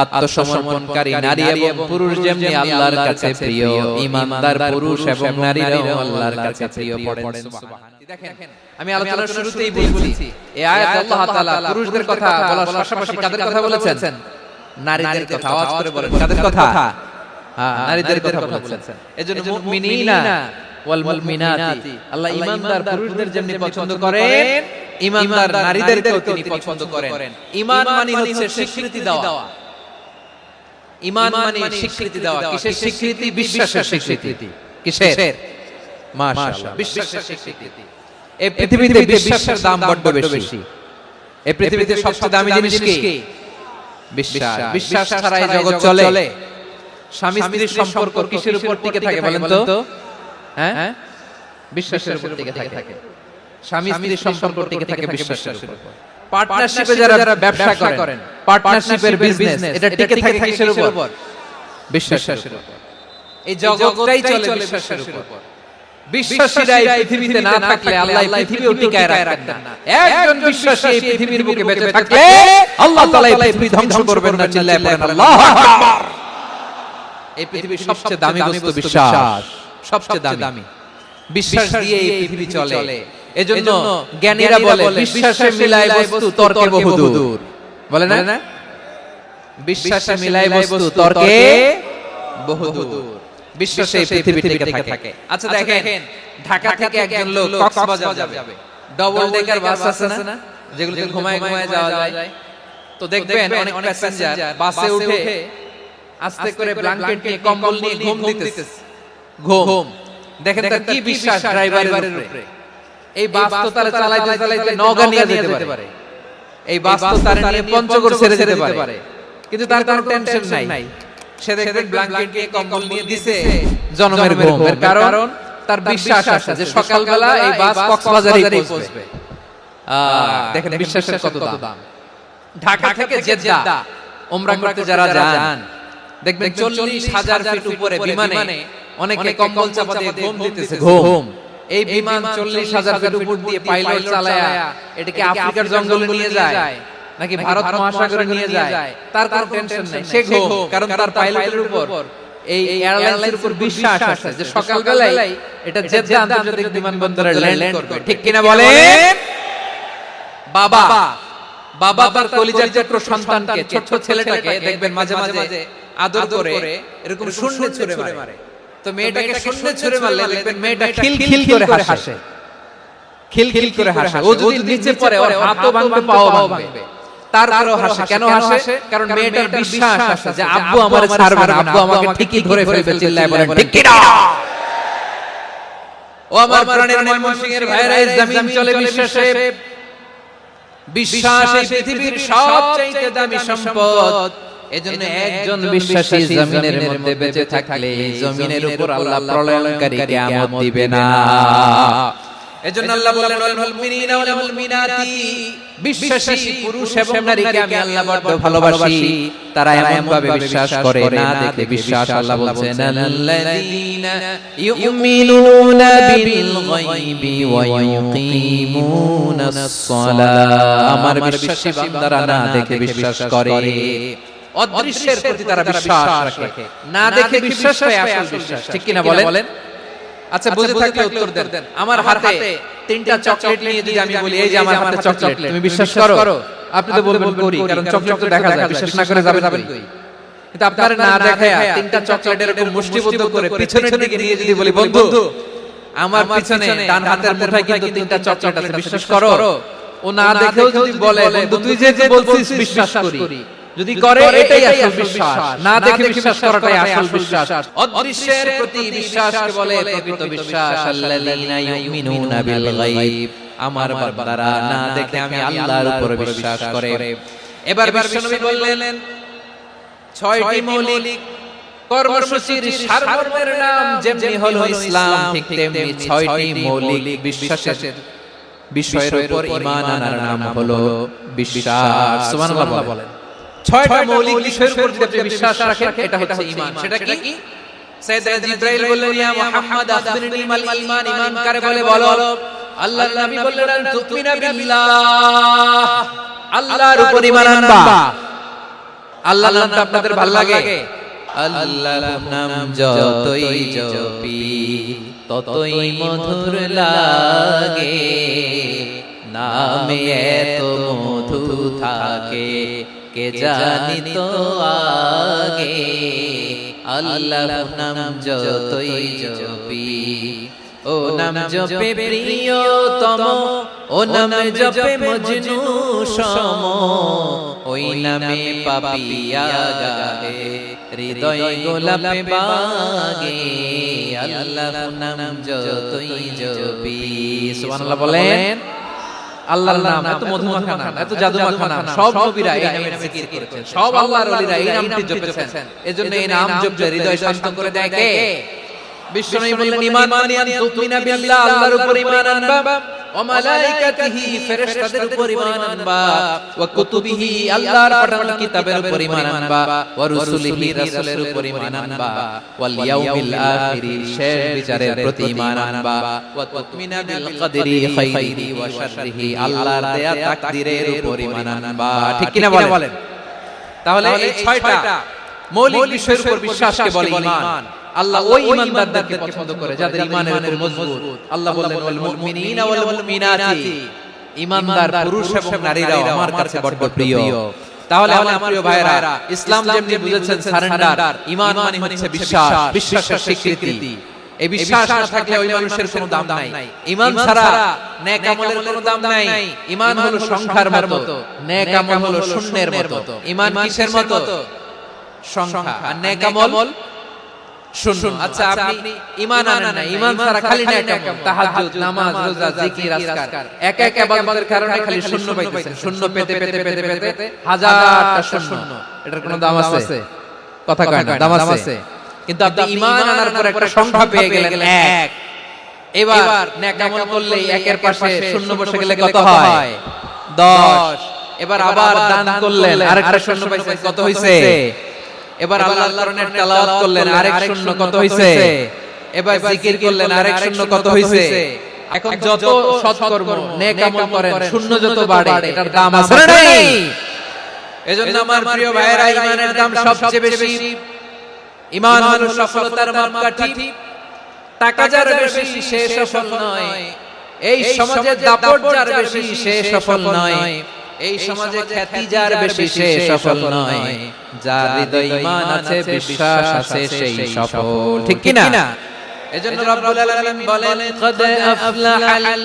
আত্মসমর্পণকারী নারী এবং পুরুষ যেমনি আল্লাহর কাছে প্রিয় ইমানদার পুরুষ এবং নারীরাও আল্লাহর কাছে প্রিয় পড়েন সুবহানাল্লাহ। দেখেন আমি আলোচনার শুরুতেই বলছি এই আয়াত আল্লাহ তাআলা পুরুষদের কথা বলার পাশাপাশি কাদের কথা বলেছেন? নারীদের কথা আওয়াজ করে বলেন। কাদের কথা? হ্যাঁ, নারীদের কথা বলেছেন। এজন্য মুমিনিনা ওয়াল মুমিনাতি। আল্লাহ পুরুষদের যেমনি পছন্দ করেন নারীদেরকেও তিনি পছন্দ করেন। ঈমান মানে হচ্ছে স্বীকৃতি দেওয়া ঈমান মানে স্বীকৃতি দেওয়া। কিসের স্বীকৃতি? বিশ্বাসের স্বীকৃতি। কিসের? মাশাআল্লাহ। বিশ্বাসের স্বীকৃতি। এই পৃথিবীতে বিশ্বাসের দাম বড্ড বেশি। এই পৃথিবীতে সবচেয়ে দামি জিনিস কি? বিশ্বাস। বিশ্বাস। ছাড়া এই জগৎ চলে। স্বামী স্ত্রীর সম্পর্ক কিসের উপর টিকে থাকে বলেন তো? হ্যাঁ? বিশ্বাসের উপর টিকে থাকে। স্বামী স্ত্রীর সম্পর্ক টিকে থাকে বিশ্বাসের উপর। পার্টনারশিপে যারা যারা ব্যবসা করেন পার্টনারশিপের বিজনেস এটা টিকে থাকে কিসের উপর? বিশ্বাসের উপর। এই জগৎটাই চলে বিশ্বাসের উপর। বিশ্বাসীরা এই পৃথিবীতে না থাকলে আল্লাহ পৃথিবীও টিকায় রাখতেন না। একজন বিশ্বাসী এই পৃথিবীর বুকে বেঁচে থাকলে আল্লাহ তাআলা এই পৃথিবী ধ্বংস করবেন না চিল্লায় পড়েন আল্লাহু আকবার। এই পৃথিবীর সবচেয়ে দামি বস্তু বিশ্বাস। সবচেয়ে দামি। বিশ্বাস দিয়ে এই পৃথিবী চলে। এজন্য জ্ঞানীরা বলে বিশ্বাসে মিলায় বস্তু তর্কে বহুদূর বলে না? বিশ্বাসে মিলায় বস্তু তর্কে বহুদূর। বিশ্বাসে এই পৃথিবী টিকে থাকে। আচ্ছা দেখেন ঢাকা থেকে একজন লোক কক্সবাজার যাবে। ডবল ডেকার বাস আছে না? যেগুলো ঘুমায় ঘুমায় যাওয়া যায়। তো দেখবেন অনেক প্যাসেঞ্জার বাসে উঠে আস্তে করে ব্ল্যাঙ্কেট নিয়ে কম্বল নিয়ে ঘুম দিতেছে। ঘুম। দেখেন তার কি বিশ্বাস ড্রাইভারের উপরে? এই বাস তো তারা চালাইতে চালাইতে নওগাঁ নিয়ে যেতে পারে। এই বাস তার নিয়ে পঞ্চগড় ছেড়ে যেতে পারে। কিন্তু তার কোনো টেনশন নাই। সে দেখবেন ব্ল্যাঙ্কেট নিয়ে কম্বল নিয়ে দিছে জনমের ঘুম। এর কারণ তার বিশ্বাস আছে যে সকালবেলা এই বাস কক্সবাজারেই পৌঁছবে। দেখেন বিশ্বাসের কত দাম। ঢাকা থেকে জেদ্দা। ওমরা করতে যারা যান। দেখবেন চল্লিশ হাজার ফিট উপরে বিমানে অনেকে কম্বল চাপা দিয়ে ঘুম দিতেছে। ঘুম। এই বিমান চল্লিশ হাজার ফিট উপর দিয়ে পাইলট চালায়া এটাকে আফ্রিকার জঙ্গলে নিয়ে যায়। নাকি ভারত মহাসাগরে নিয়ে যায়। তার কোনো টেনশন নাই। সে ঘুম কারণ তার পাইলটের উপর এই এয়ারলাইন্সের উপর বিশ্বাস আছে যে সকালবেলায় এটা জেদ্দা আন্তর্জাতিক বিমানবন্দরে ল্যান্ড করবে। ঠিক কিনা বলেন বাবা বাবা তার কলিজার চক্র সন্তানকে ছোট ছেলেটাকে দেখবেন মাঝে মাঝে আদর করে এরকম শূন্য ছুঁড়ে মারে। তো মেয়েটাকে শূন্য ছুঁড়ে মারলে দেখবেন মেয়েটা খিল খিল করে হাসে। খিল খিল করে হাসে। ও যদি নিচে পড়ে ওর হাতও ভাঙবে পাও ভাঙবে তারপরেও হাসে। কেন হাসে? কারণ মেয়েটার বিশ্বাস আছে যে আব্বু আমার ছাড়বে না আব্বু আমাকে ঠিকই ধরে ফেলবে চিল্লায় বলেন ঠিক কিনা ও আমার প্রাণের ময়মনসিংহের ভাইরা এই জমিন চলে বিশ্বাসে। বিশ্বাস। এই পৃথিবীর সবচেয়ে দামি সম্পদ। এজন্য একজন বিশ্বাসী জমিনের মধ্যে বেঁচে থাকলে জমিনের উপর আল্লাহ প্রলয়ঙ্কারী কিয়ামত দিবে না। এজন্য আল্লাহ বলেন ওয়াল মুমিনিনা ওয়াল মুমিনাতি বিশ্বাসী পুরুষ এবং নারীকে আমি আল্লাহ বড় ভালোবাসি। তারা এমন ভাবে বিশ্বাস করে না দেখে বিশ্বাস আল্লাহ বলছেন আল্লাযীনা ইউমিনুনা বিল গায়বি ওয়া ইউকিমুনাস সালাহ আমার বিশ্বাসী বান্দারা না দেখে বিশ্বাস করে। অদৃশ্যের প্রতি তারা বিশ্বাস রাখে। না দেখে বিশ্বাস হয় আসল বিশ্বাস। ঠিক কিনা বলেন? আচ্ছা বুঝে থাকলে উত্তর দেন। আমার হাতে তিনটা চকলেট নিয়ে যদি আমি বলি এই যে আমার হাতে চকলেট তুমি বিশ্বাস করো? আপনি তো বলবেন করি কারণ চকলেট তো দেখা যায় বিশ্বাস না করে যাবেন কই কিন্তু আপনার না দেখায় তিনটা চকলেটের এরকম মুষ্টিবদ্ধ করে পিছনের দিকে নিয়ে যদি বলি বন্ধু আমার পিছনে ডান হাতের মুঠায় কিন্তু তিনটা চকলেট আছে বিশ্বাস করো ও না দেখেও যদি বলে বন্ধু তুই যে যে বলছিস বিশ্বাস করি যদি করে এটাই আসল বিশ্বাস। না দেখে বিশ্বাস করাটাই আসল বিশ্বাস। অদৃশ্যের প্রতি বিশ্বাসকে বলে প্রকৃত বিশ্বাস। আল্লাযীনা ইউমিনুনা বিল গায়ব। আমার বান্দারা না দেখে আমি আল্লাহর উপর বিশ্বাস করে। এবার বিশ্বনবী বললেন ছয়টি মৌলিক কর্মসূচির সারমর্মের নাম যেমনি হলো ইসলাম ঠিক তেমনি ছয়টি মৌলিক বিশ্বাসের বিষয়ের উপর ঈমান আনার নাম হলো বিশ্বাস। সুবহানাল্লাহ বলেন। ছয়টা মৌলিক বিষয়ের উপর যদি আপনি বিশ্বাস রাখেন এটা হচ্ছে ঈমান সেটা কি? সাইয়েদনা জিবরাইল বললেন ইয়া মুহাম্মদ আখবিরনি মাল ঈমান ঈমান কারে বলে বলো আল্লাহর নবী বললেন তুমিনা বিল্লাহ। আল্লাহর উপর ঈমান আনবা। আল্লাহ নামটা আপনাদের ভালো লাগে? আল্লাহ নাম যতই জপি ততই মধুর লাগে নামে এত মধু থাকে কে জানি তো আগে? আল্লাহ নাম যতই জপি। ও নাম জপে প্রিয়তম, ও নাম জপে মজনু সম। ওই নামে পাপিয়া গাহে হৃদয় গোলাপে বাগে। আল্লাহ নাম যতই জপি। সুবহানাল্লাহ বলেন। আল্লাহর নাম এত মধুমাখা নাম এত জাদুমাখা নাম সব নবীরা এই নামে জিকির করেছেন। সব আল্লাহর ওলিরা এই নামটি জপেছেন এজন্য এই নাম জপলে হৃদয় শান্ত করে দেয় কে? বিশ্বনবী বললেন ঈমান মানি আন তুমিনা বিল্লাহ আল্লাহর উপর ঈমান আনবা। ওয়া ফেরেশতাদের উপর ঈমান আনবা ওয়া কুতুবিহি আল্লাহর পাঠানো কিতাবের উপর ঈমান আনবা ওয়া রুসুলিহি রাসূলের উপর ঈমান আনবা ওয়াল ইয়াউমিল আখিরি শেষ বিচারের প্রতি ঈমান আনবা ওয়া তুমিনা বিল কদরি খাইরিহি ওয়া শাররিহি আল্লাহর দেয়া তাকদীরের উপর ঈমান আনবা ঠিক কিনা বলেন? তাহলে এই ছয়টা মৌলিক বিষয়ের উপর বিশ্বাসকে বলে ঈমান। আল্লাহ ওই ঈমানদারদেরকে পছন্দ করে যাদের ঈমানের উপর মজবুত। আল্লাহ বললেন ওয়াল মুমিনিনা ওয়াল মুমিনাতি। ঈমানদার পুরুষ এবং নারীরাও আমার কাছে বড় প্রিয়। তাহলে আমার প্রিয় ভাইরা ইসলাম যেমনি বুঝেছেন সারেন্ডার ঈমান মানে হচ্ছে বিশ্বাস বিশ্বাসের স্বীকৃতি। এই বিশ্বাস না থাকলে ওই মানুষের কোনো দাম নাই। ঈমান ছাড়া নেক আমলের কোনো দাম নাই। ঈমান হলো সংখ্যার মতো। নেক আমল হলো শূন্যের মতো। ঈমান কিসের মতো। সংখ্যা আর নেক আমল শূন্য আচ্ছা আপনি ঈমান আনেন না। ঈমান ছাড়া খালি নেক আমল তাহাজ্জুদ নামাজ রোজা জিকির আজকার। এক এক ইবাদতের কারণে খালি শূন্য পাইতেছেন। শূন্য পেতে পেতে পেতে পেতে হাজারটা শূন্য। এটার কোনো দাম আছে? কথা কয় না দাম আছে? কিন্তু আপনি ঈমান আনার পর একটা সংখ্যা পেয়ে গেলেন এক। এবার নেক আমল করলে একের পাশে শূন্য বসে গেলে কত হয়? 10 এবার আবার দান করলেন আরেকটা শূন্য পাইছেন কত হইছে এবার আল্লাহর কোরআনের তেলাওয়াত করলেন আরেক শূন্য কত হইছে? এবার জিকির করলেন আরেক শূন্য কত হইছে? এখন যত সৎকর্ম নেক আমল করেন শূন্য যত বাড়ে এটার দাম আছে না নাই। এজন্য আমার প্রিয় ভাইয়েরা ঈমানের দাম সবচেয়ে বেশি। ঈমান হলো সফলতার মাপকাঠি। টাকা যার বেশি সে সফল নয়। এই সমাজে দাপট যার বেশি সে সফল নয়। এই সমাজে খ্যাতি যার বেশি সে সফল নয়। যার হৃদয় ঈমান আছে বিশ্বাস আছে সেই সফল। ঠিক কি না এজন্য রব্বুল আলামিন বলেন কদ আফলাহাল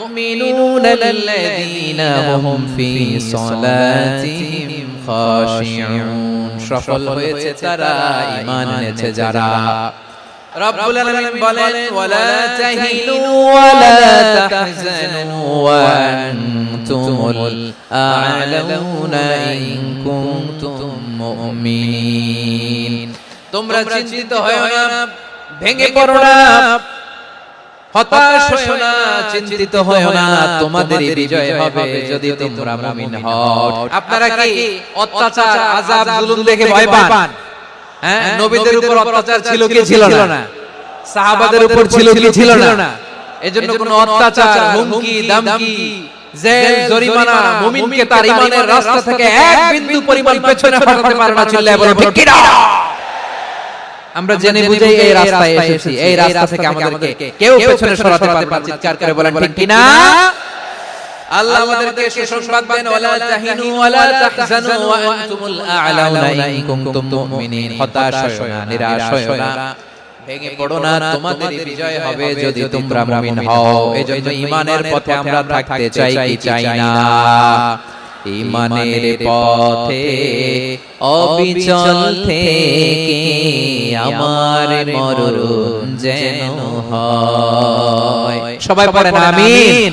মুমিনুন আল্লাযীনা হুম ফি সালাতিহিম খাশিউন। সফল হয়েছে তারা ঈমান এনেছে যারা। রব্বুল আলামিন বলেন ওয়ালা তাহিনু ওয়ালা তাহজানু ওয়া আনতুমুল আ'লাউনা ইন কুনতুম মুমিনিন। তোমরা চিন্তিত হয়ো না ভেঙে পড়ো না হতাশ হয়ো না চিন্তিত হয়ো না তোমাদের বিজয় হবে যদি তোমরা মুমিন হও। আপনারা কি অত্যাচার আযাব জুলুম দেখে ভয় পান? হ্যাঁ নবীদের উপর অত্যাচার ছিল কি ছিল না? সাহাবাদের উপর ছিল কি ছিল না? এজন্য কোনো অত্যাচার হুমকি দামকি জেল জরিমানা মুমিনকে তার ঈমানের রাস্তা থেকে এক বিন্দু পরিমাণ পেছনে হটাতে পারে না বলে ঠিক কি না আমরা জেনে বুঝে এই রাস্তায় এসেছি এই রাস্তা থেকে আমাদেরকে কেউ পেছনে সরাতে পারবে না। চিৎকার করে বলেন ঠিক কি না আল্লাহ আমাদেরকে সুসংবাদ দেন ওয়ালা তাহিনু ওয়ালা তাহজানু ওয়া আনতুমুল আ'লাউনা ইন কুনতুম মুমিনিন হতাশ হয়ো না নিরাশ হয়ো না। ভেঙে পড়ো না তোমাদের বিজয় হবে যদি তোমরা মুমিন হও। এজন্য ঈমানের পথে আমরা থাকতে চাই কি চাই না। ঈমানের পথে অবিচল থেকে আমার মরণ যেন হয়। সবাই পড়েন আমিন।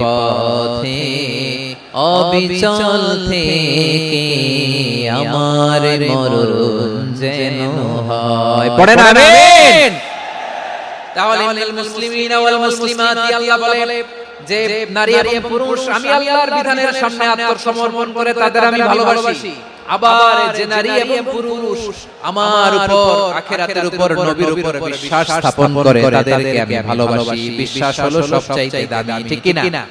পথে অবিচল থেকে আমার মরণ যেন হয়। পড়ে না তাহলে মুসলিম মুসলিমিনা ওয়াল মুসলিমাতি আল্লাহ বলে যে নারী এবং পুরুষ আমি আল্লাহর বিধানের সামনে আত্মসমর্পণ করে তাদের আমি ভালোবাসি। আবার যে নারী এবং পুরুষ আমার উপর আখিরাতের উপর নবীর উপর বিশ্বাস স্থাপন করে তাদেরকে আমি ভালোবাসি। বিশ্বাস হলো সবচাইতে দামি। ঠিক কি না